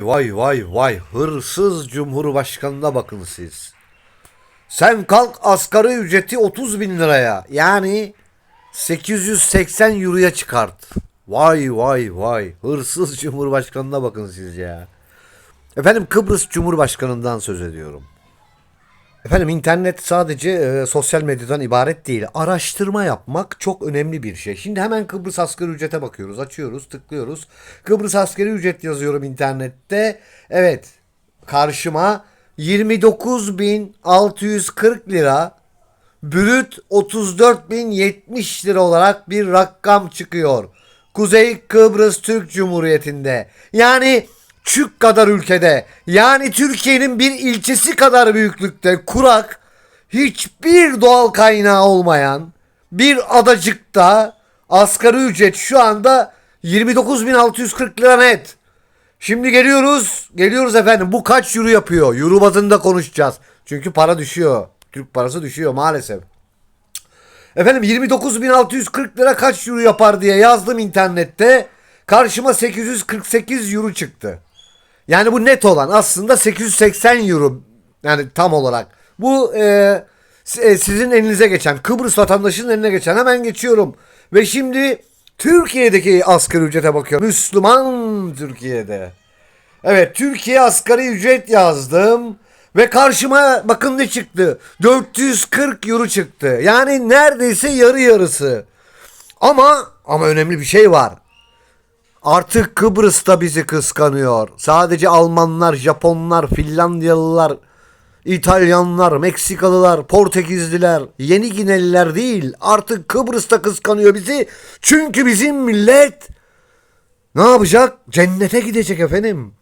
Vay vay vay hırsız cumhurbaşkanına bakın siz. Sen kalk asgari ücreti 30 bin liraya yani 880 euroya çıkart. Vay vay vay hırsız cumhurbaşkanına bakın siz ya. Efendim Kıbrıs Cumhurbaşkanı'ndan söz ediyorum. Efendim internet sadece e, sosyal medyadan ibaret değil. Araştırma yapmak çok önemli bir şey. Şimdi hemen Kıbrıs asgari ücrete bakıyoruz. Açıyoruz, tıklıyoruz. Kıbrıs asgari ücret yazıyorum internette. Evet, karşıma 29.640 lira brüt 34.070 lira olarak bir rakam çıkıyor. Kuzey Kıbrıs Türk Cumhuriyeti'nde. Yani Çük kadar ülkede yani Türkiye'nin bir ilçesi kadar büyüklükte kurak hiçbir doğal kaynağı olmayan bir adacıkta asgari ücret şu anda 29.640 lira net. Şimdi geliyoruz. Geliyoruz efendim. Bu kaç euro yapıyor? Euro bazında konuşacağız. Çünkü para düşüyor. Türk parası düşüyor maalesef. Efendim 29.640 lira kaç euro yapar diye yazdım internette. Karşıma 848 euro çıktı. Yani bu net olan aslında 880 euro. Yani tam olarak. Bu e, e, sizin elinize geçen Kıbrıs vatandaşının eline geçen hemen geçiyorum. Ve şimdi Türkiye'deki asgari ücrete bakıyorum. Müslüman Türkiye'de. Evet Türkiye asgari ücret yazdım. Ve karşıma bakın ne çıktı. 440 euro çıktı. Yani neredeyse yarı yarısı. Ama ama önemli bir şey var. Artık Kıbrıs da bizi kıskanıyor. Sadece Almanlar, Japonlar, Finlandiyalılar, İtalyanlar, Meksikalılar, Portekizliler, Yeni Gineliler değil. Artık Kıbrıs da kıskanıyor bizi. Çünkü bizim millet ne yapacak? Cennete gidecek efendim.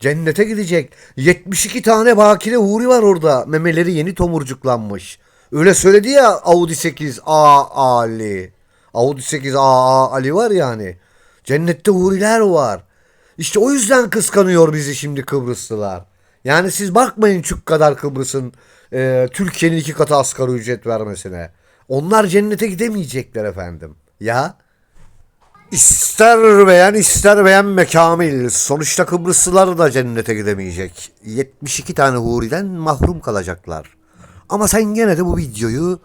Cennete gidecek. 72 tane bakire huri var orada. Memeleri yeni tomurcuklanmış. Öyle söyledi ya Audi 8 A Ali. Audi 8 A Ali var yani. Cennette huriler var. İşte o yüzden kıskanıyor bizi şimdi Kıbrıslılar. Yani siz bakmayın çük kadar Kıbrıs'ın e, Türkiye'nin iki katı asgari ücret vermesine. Onlar cennete gidemeyecekler efendim. Ya İster beğen ister beğenme Kamil. Sonuçta Kıbrıslılar da cennete gidemeyecek. 72 tane huriden mahrum kalacaklar. Ama sen gene de bu videoyu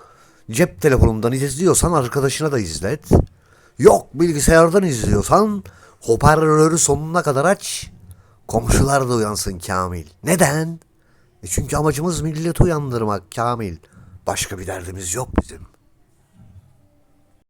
cep telefonundan izliyorsan arkadaşına da izlet. Yok bilgisayardan izliyorsan hoparlörü sonuna kadar aç. Komşular da uyansın Kamil. Neden? E çünkü amacımız milleti uyandırmak Kamil. Başka bir derdimiz yok bizim.